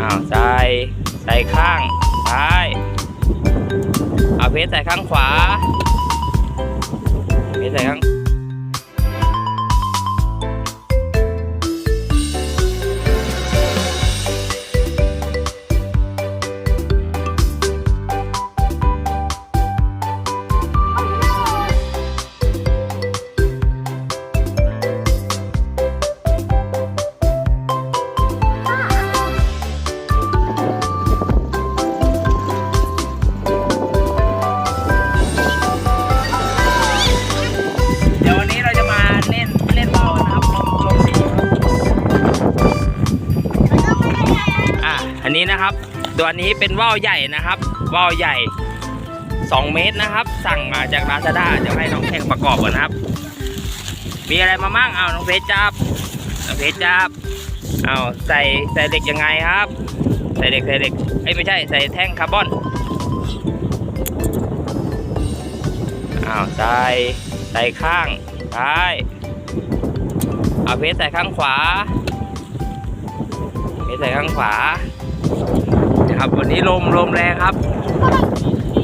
อ้าวใส่ใส่ข้างซ้ายเอาเพชรใส่ข้างขวาเพชรใส่ข้าง นะครับ ตัวนี้เป็นว่าวใหญ่นะครับว่าวใหญ่ 2 เมตรนะครับ สั่งมาจากลาซาด้าจะให้น้องแข่งประกอบก่อนนะครับ มีอะไรมามั่งเอาน้องเพชรจับน้องเพชรจับเอาใส่ใส่เหล็กยังไงครับ ใส่เหล็กใส่เหล็กเอ้ไม่ใช่ใส่แท่งคาร์บอนอ้าวใส่ใส่ข้างซ้ายเอาเพชรใส่ข้างขวาเพชรใส่ข้างขวา ครับ วันนี้ลมลมแรงครับ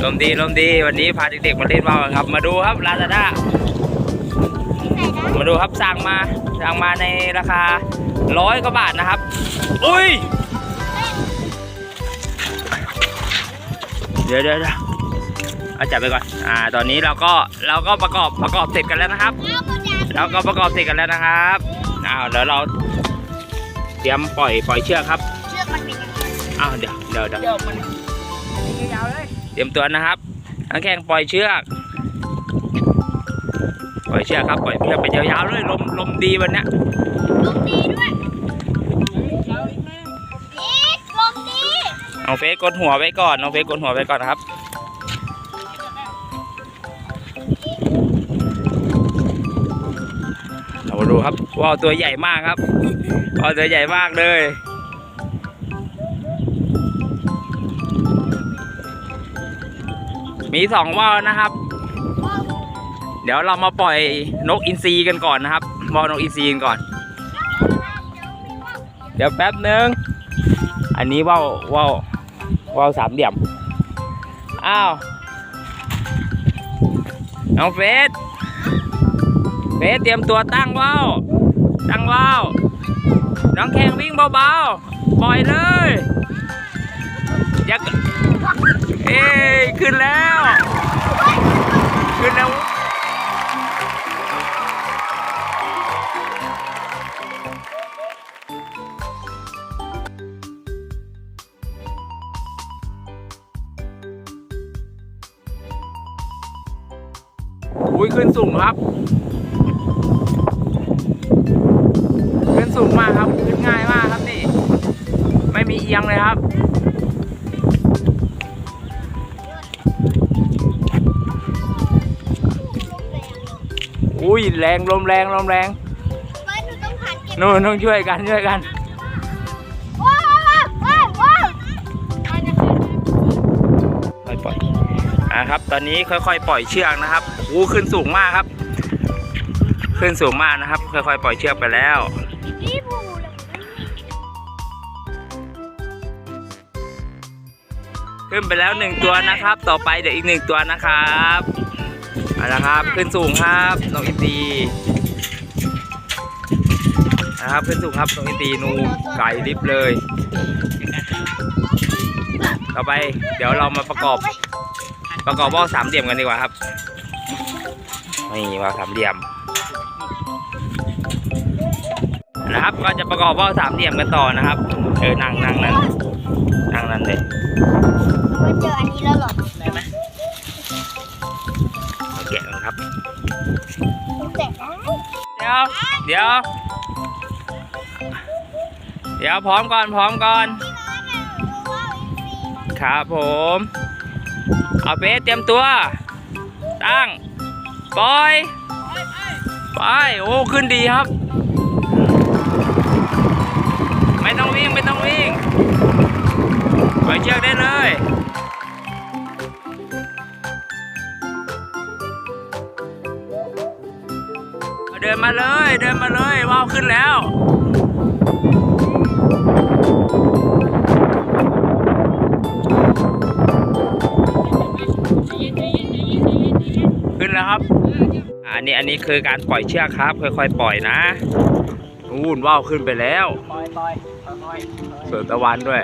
ลมดีลมดี วันนี้พาเด็กๆมาเล่นว่าวกันครับ มาดูครับลาซาด้ามาดูครับสั่งมาสั่งมาในราคาร้อยกว่าบาทนะครับ อุ้ยเดี๋ยวเดี๋ยวเดี๋ยวเอาจับไปก่อน อ่า ตอนนี้เราก็เราก็ประกอบประกอบเสร็จกันแล้วนะครับ เราก็ประกอบเสร็จกันแล้วนะครับ อ้าวเดี๋ยวเราเตรียมปล่อยปล่อยเชือกครับเชื อกมันเป็นยังไงอ้าวเดี๋ยวเดี๋ยวเดี๋ยวเดี๋ยวมันยาวๆเลยเตรียมตัวนะครับนักแข่งปล่อยเชือก ปล่อยเชือกครับปล่อยเชือกไปยาวๆเลยลมลมดีวันเนี้ยลมดีด้วยนี่ลมดีน้องเฟซกดหัวไว้ก่อนน้องเฟซกดหัวไว้ก่อนนะครับเรามาดูครับว่าวตัวใหญ่มากครับว่าวตัวใหญ่มากเลย มีสองว่าวนะครับ เดี๋ยวเรามาปล่อยนกอินทรีกันก่อนนะครับว่าวนกอินทรีกันก่อน เดี๋ยวแป๊บนึง อันนี้ว่าวว่าวว่าวสามเหลี่ยม อ้าว น้องเฟสเฟสเตรียมตัวตั้งว่าวตั้งว่าวน้องแข่งวิ่งเบาๆ ปล่อยเลย อย่าเอ้ขึ้นแล้ว นแล้วอุ้ยขึ้นสูงครับขึ้นสูงมากครับขึ้นง่ายมากครับนี่ ไม่มีเอียงเลยครับ แรงลมแรงลมแรงไว้หนูต้องผ่านเก็บนู่นต้องช่วยกันช่วยกัน ว้าวว้าวว้าวว้าวปล่อยปล่อยอ่าครับ ตอนนี้ค่อยๆ ปล่อยเชือกนะครับอู้ขึ้นสูงมากครับ ขึ้นสูงมากนะครับ ค่อยๆ ปล่อยเชือกไปแล้ว นี่บูเลยขึ้นไปแล้วหนึ่งตัวนะครับ ต่อไปเดี๋ยวอีกหนึ่งตัวนะครับ เอาละครับ ขึ้นสูงครับนกอินทรีนะครับขึ้นสูงครับนกอินทรีนูไก่ลิฟเลย ต่อไปเดี๋ยวเรามาประกอบ ประกอบว่าวสามเหลี่ยมกันดีกว่าครับนี่ว่าวสามเหลี่ยมนะครับก็จะประกอบว่าวสามเหลี่ยมกันต่อนะครับเออนั่งนั่งนั่งนั่งนั่นเลยมาเจออันนี้แล้วเหรอ เดี๋ยว เดี๋ยว เดี๋ยวพร้อมก่อนพร้อมก่อน ครับผม เอาเฟสเตรียมตัว ตั้ง ปล่อย ไป โอ้ ขึ้นดีครับาเลยว้าวขึ้นแล้วขึ้นแล้วครับ อันนี้อันนี้คือการปล่อยเชือกครับ ค่อยๆปล่อยนะวุ่นว่าวขึ้นไปแล้วสวนตะวันด้วย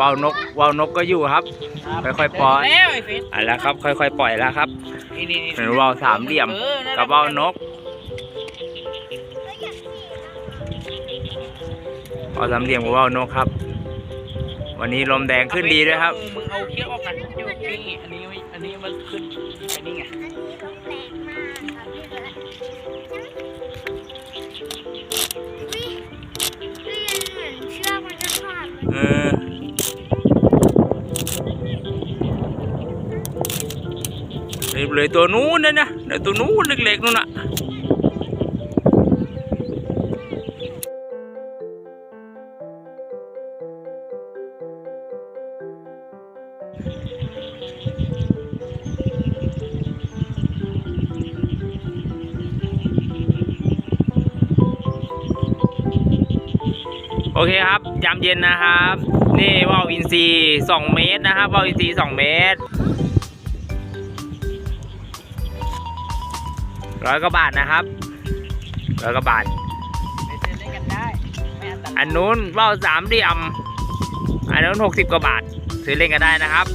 ว่าวนกว่าวนกก็อยู่ครับ ค่อยๆปล่อยอะแล้วครับ ค่อยๆปล่อยแล้วครับนี่ว่าวสามเหลี่ยมกับว่าวนก ว่าวสามเหลี่ยมกับว่าวนกครับ วันนี้ลมแดงขึ้นดีด้วยครับ มึงเอาเชือกออกกันอยู่นี่อันนี้ไม่อันนี้มันขึ้นไปนี่ไง อันนี้ลมแรงมากค่ะพี่เบิร์ดอุ๊ยพี่เหมือนเชือกมันจะขาดเลยเออเลยเลยตัวนู้นนะนะเดี๋ยวตัวนู้นเล็กๆนู่นน่ะ โอเคครับยามเย็นนะครับ นี่ว่าวอินซีสองเมตรนะครับว่าวอินซีสองเมตรร้อยกว่าบาทนะครับร้อยกว่าบาทไปเดินเล่นกันได้ไม่อันตรายอันนู้นว่าวสามเหลี่ยมอันนู้นหกสิบกว่าบาท ซื้อเล่นกันได้นะครับ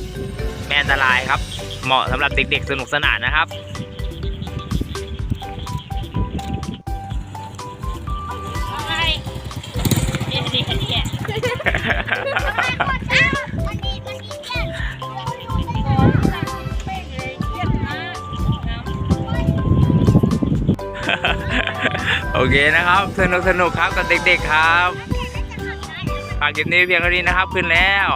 ไม่อันตรายครับ เหมาะสำหรับเด็กๆสนุกสนานนะครับ โอเคนะครับ สนุกสนุกครับกับเด็กๆครับ ฝากคลิปนี้เพียงเท่านี้นะครับ ขึ้นแล้ว